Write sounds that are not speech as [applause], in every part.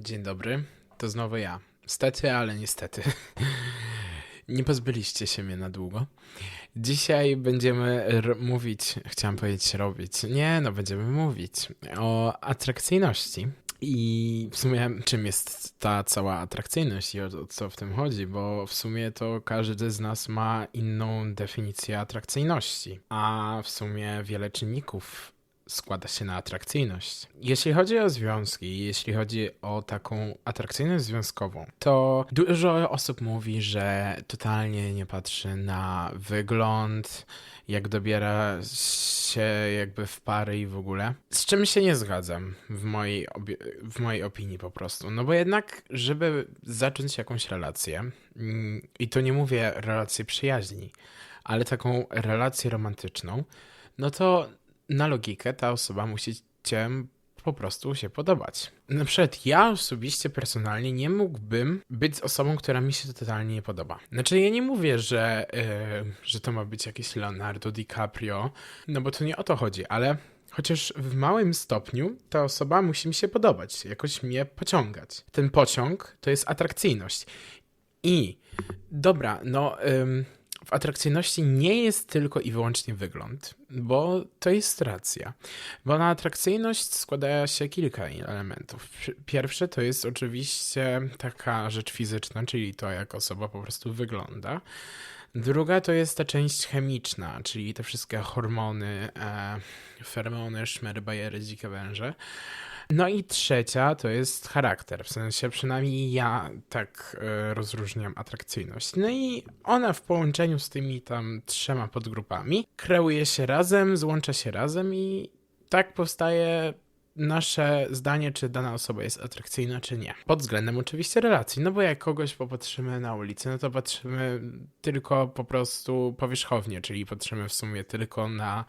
Dzień dobry, to znowu ja. Stety, ale niestety. [laughs] Nie pozbyliście się mnie na długo. Dzisiaj będziemy mówić, chciałam powiedzieć robić. Nie, no będziemy mówić o atrakcyjności. I w sumie czym jest ta cała atrakcyjność i o, o co w tym chodzi, bo w sumie to każdy z nas ma inną definicję atrakcyjności, a w sumie wiele czynników składa się na atrakcyjność. Jeśli chodzi o związki, jeśli chodzi o taką atrakcyjność związkową, to dużo osób mówi, że totalnie nie patrzy na wygląd, jak dobiera się jakby w pary i w ogóle. Z czym się nie zgadzam w mojej, w mojej opinii po prostu. No bo jednak, żeby zacząć jakąś relację, mm, i to nie mówię relację przyjaźni, ale taką relację romantyczną, no to na logikę ta osoba musi cię po prostu się podobać. Na przykład ja osobiście, personalnie nie mógłbym być osobą, która mi się to totalnie nie podoba. Znaczy ja nie mówię, że, yy, że to ma być jakiś Leonardo DiCaprio, no bo to nie o to chodzi, ale chociaż w małym stopniu ta osoba musi mi się podobać, jakoś mnie pociągać. Ten pociąg to jest atrakcyjność. I dobra, no... Ym, w atrakcyjności nie jest tylko i wyłącznie wygląd, bo to jest racja. Bo na atrakcyjność składa się kilka elementów. Pierwsze to jest oczywiście taka rzecz fizyczna, czyli to, jak osoba po prostu wygląda. Druga to jest ta część chemiczna, czyli te wszystkie hormony, e, fermony, szmery, bajery, dzikie węże. No i trzecia to jest charakter, w sensie przynajmniej ja tak e, rozróżniam atrakcyjność. No i ona w połączeniu z tymi tam trzema podgrupami kreuje się razem, złącza się razem i tak powstaje nasze zdanie, czy dana osoba jest atrakcyjna, czy nie. Pod względem oczywiście relacji, no bo jak kogoś popatrzymy na ulicy, no to patrzymy tylko po prostu powierzchownie, czyli patrzymy w sumie tylko na,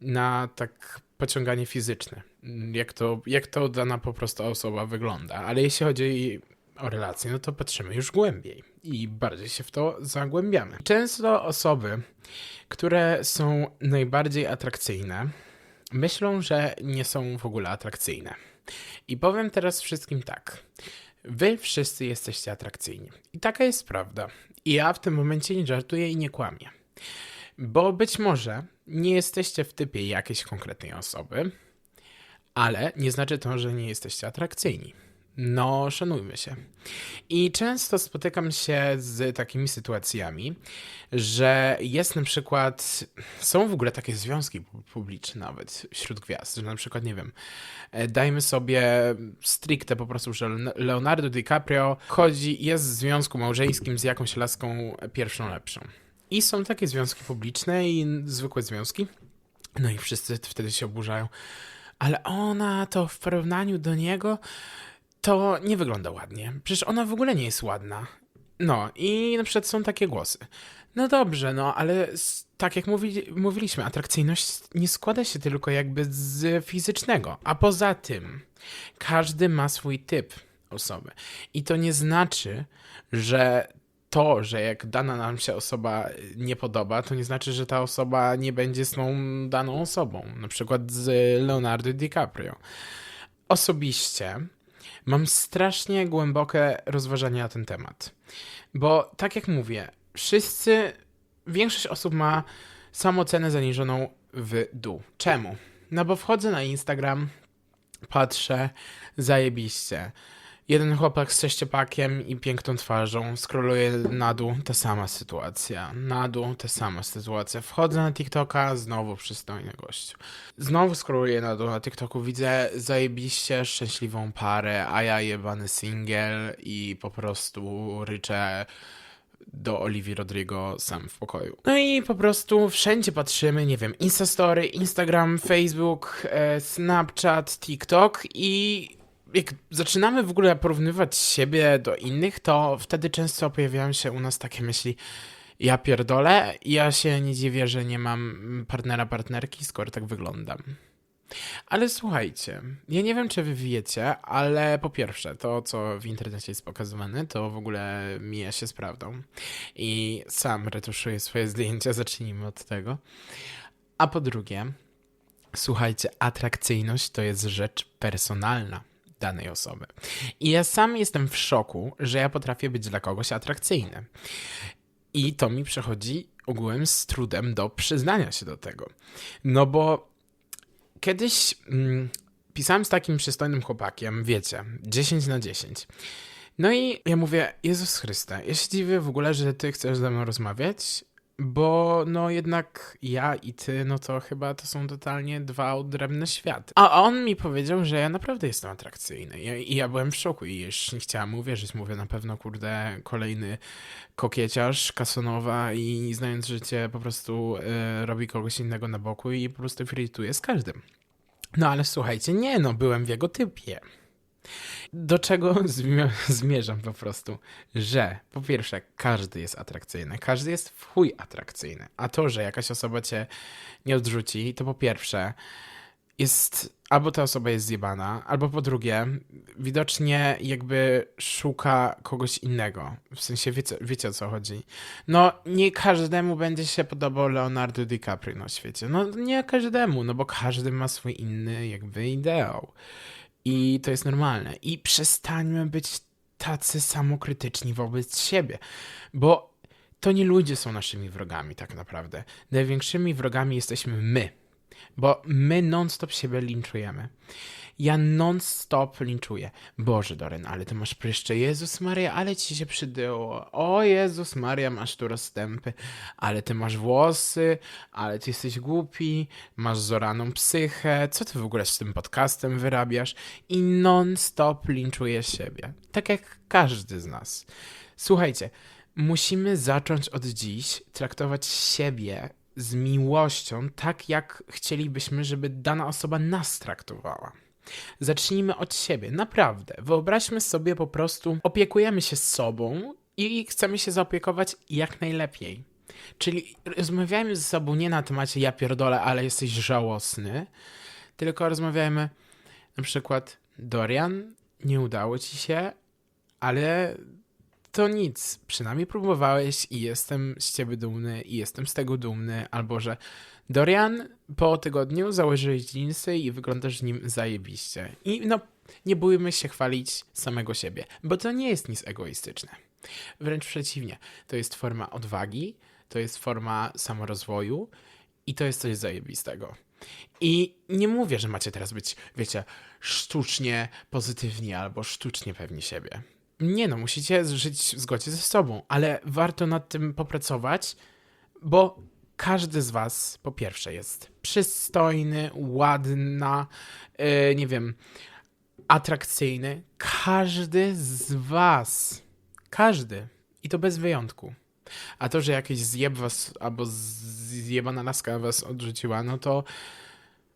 na tak pociąganie fizyczne, jak to, jak to dana po prostu osoba wygląda. Ale jeśli chodzi o relacje, no to patrzymy już głębiej i bardziej się w to zagłębiamy. Często osoby, które są najbardziej atrakcyjne, myślą, że nie są w ogóle atrakcyjne. I powiem teraz wszystkim tak. Wy wszyscy jesteście atrakcyjni. I taka jest prawda. I ja w tym momencie nie żartuję i nie kłamię. Bo być może nie jesteście w typie jakiejś konkretnej osoby, ale nie znaczy to, że nie jesteście atrakcyjni. No, szanujmy się. I często spotykam się z takimi sytuacjami, że jest na przykład, są w ogóle takie związki publiczne nawet wśród gwiazd, że na przykład, nie wiem, e, dajmy sobie stricte po prostu, że Leonardo DiCaprio chodzi, jest w związku małżeńskim z jakąś laską pierwszą lepszą. I są takie związki publiczne i zwykłe związki. No i wszyscy wtedy się oburzają. Ale ona to w porównaniu do niego to nie wygląda ładnie. Przecież ona w ogóle nie jest ładna. No i na przykład są takie głosy. No dobrze, no ale tak jak mówi, mówiliśmy, atrakcyjność nie składa się tylko jakby z fizycznego. A poza tym, każdy ma swój typ osoby. I to nie znaczy, że to, że jak dana nam się osoba nie podoba, to nie znaczy, że ta osoba nie będzie z tą daną osobą. Na przykład z Leonardo DiCaprio. Osobiście mam strasznie głębokie rozważania na ten temat. Bo tak jak mówię, wszyscy, większość osób ma samocenę zaniżoną w dół. Czemu? No bo wchodzę na Instagram, patrzę, zajebiście jeden chłopak z sześciopakiem i piękną twarzą skroluje na dół, ta sama sytuacja. Na dół, ta sama sytuacja. Wchodzę na TikToka, znowu przystojny gościu. Znowu skroluję na dół na TikToku, widzę zajebiście szczęśliwą parę, a ja jebany single i po prostu ryczę do Oliwii Rodrigo sam w pokoju. No i po prostu wszędzie patrzymy, nie wiem, Instastory, Instagram, Facebook, e, Snapchat, TikTok i jak zaczynamy w ogóle porównywać siebie do innych, to wtedy często pojawiają się u nas takie myśli, ja pierdolę, ja się nie dziwię, że nie mam partnera, partnerki, skoro tak wyglądam. Ale słuchajcie, ja nie wiem, czy wy wiecie, ale po pierwsze, to co w internecie jest pokazywane, to w ogóle mija się z prawdą. I sam retuszuję swoje zdjęcia, zacznijmy od tego. A po drugie, słuchajcie, atrakcyjność to jest rzecz personalna danej osoby. I ja sam jestem w szoku, że ja potrafię być dla kogoś atrakcyjny. I to mi przychodzi ogółem z trudem do przyznania się do tego. No bo kiedyś mm, pisałem z takim przystojnym chłopakiem, wiecie, 10 na 10. No i ja mówię, Jezus Chryste, ja się dziwię w ogóle, że ty chcesz ze mną rozmawiać, bo no jednak ja i ty, no to chyba to są totalnie dwa odrębne światy. A on mi powiedział, że ja naprawdę jestem atrakcyjny. I, i ja byłem w szoku i już nie chciałam mu wierzyć. Mówię, na pewno, kurde, kolejny kokieciarz, kasonowa i znając życie po prostu e, robi kogoś innego na boku i po prostu flirtuje z każdym. No ale słuchajcie, nie no, byłem w jego typie. Do czego [laughs] zmie- zmierzam po prostu? Że po pierwsze, każdy jest atrakcyjny, każdy jest w chuj atrakcyjny. A to, że jakaś osoba cię nie odrzuci, to po pierwsze jest albo ta osoba jest zjebana, albo po drugie, widocznie jakby szuka kogoś innego. W sensie wiecie, wiecie o co chodzi. No, nie każdemu będzie się podobał Leonardo DiCaprio na świecie. No, nie każdemu, no bo każdy ma swój inny jakby ideał. I to jest normalne. I przestańmy być tacy samokrytyczni wobec siebie, bo to nie ludzie są naszymi wrogami, tak naprawdę. Największymi wrogami jesteśmy my, bo my non-stop siebie linczujemy. Ja non-stop linczuję. Boże, Doren, ale ty masz pryszcze. Jezus Maria, ale ci się przydyło. O Jezus Maria, masz tu rozstępy. Ale ty masz włosy, ale ty jesteś głupi, masz zoraną psychę. Co ty w ogóle z tym podcastem wyrabiasz? I non-stop linczuję siebie. Tak jak każdy z nas. Słuchajcie, musimy zacząć od dziś traktować siebie z miłością, tak jak chcielibyśmy, żeby dana osoba nas traktowała. Zacznijmy od siebie, naprawdę. Wyobraźmy sobie po prostu, opiekujemy się sobą i chcemy się zaopiekować jak najlepiej. Czyli rozmawiajmy ze sobą nie na temacie ja pierdolę, ale jesteś żałosny, tylko rozmawiajmy na przykład Dorian, nie udało ci się, ale to nic. Przynajmniej próbowałeś i jestem z ciebie dumny i jestem z tego dumny, albo że Dorian, po tygodniu założyłeś dżinsy i wyglądasz w nim zajebiście. I no, nie bójmy się chwalić samego siebie, bo to nie jest nic egoistyczne. Wręcz przeciwnie, to jest forma odwagi, to jest forma samorozwoju i to jest coś zajebistego. I nie mówię, że macie teraz być, wiecie, sztucznie pozytywni albo sztucznie pewni siebie. Nie no, musicie żyć w zgodzie ze sobą, ale warto nad tym popracować, bo każdy z was, po pierwsze, jest przystojny, ładna, yy, nie wiem, atrakcyjny. Każdy z was. Każdy. I to bez wyjątku. A to, że jakiś zjeb was albo zjebana laska was odrzuciła, no to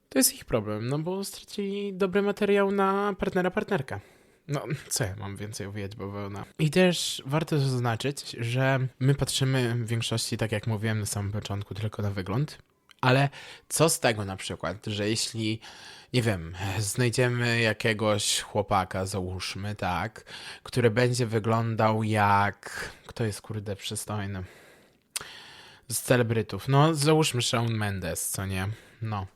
to jest ich problem, no bo stracili dobry materiał na partnera, partnerkę. No, [clears throat] co ja mam więcej uwijać bawełna? I też warto zaznaczyć, że my patrzymy w większości, tak jak mówiłem na samym początku, tylko na wygląd. Ale co z tego na przykład, że jeśli, nie wiem, znajdziemy jakiegoś chłopaka, załóżmy, tak, który będzie wyglądał jak. Kto jest kurde przystojny? Z celebrytów. No, załóżmy Shawn Mendes, co nie? No.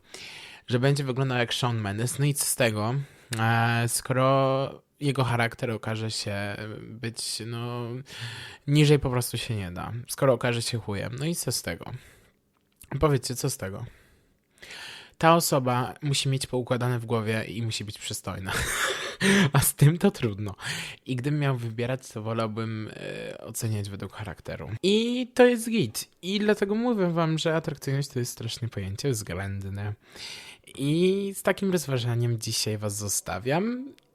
Że będzie wyglądał jak Shawn Mendes. No i co z tego, e, skoro jego charakter okaże się być, no, niżej po prostu się nie da. Skoro okaże się chujem. No i co z tego? Powiedzcie, co z tego? Ta osoba musi mieć poukładane w głowie i musi być przystojna. [laughs] A z tym to trudno. I gdybym miał wybierać, to wolałbym e, oceniać według charakteru. I to jest git. I dlatego mówię wam, że atrakcyjność to jest strasznie pojęcie względne. I z takim rozważaniem dzisiaj was zostawiam.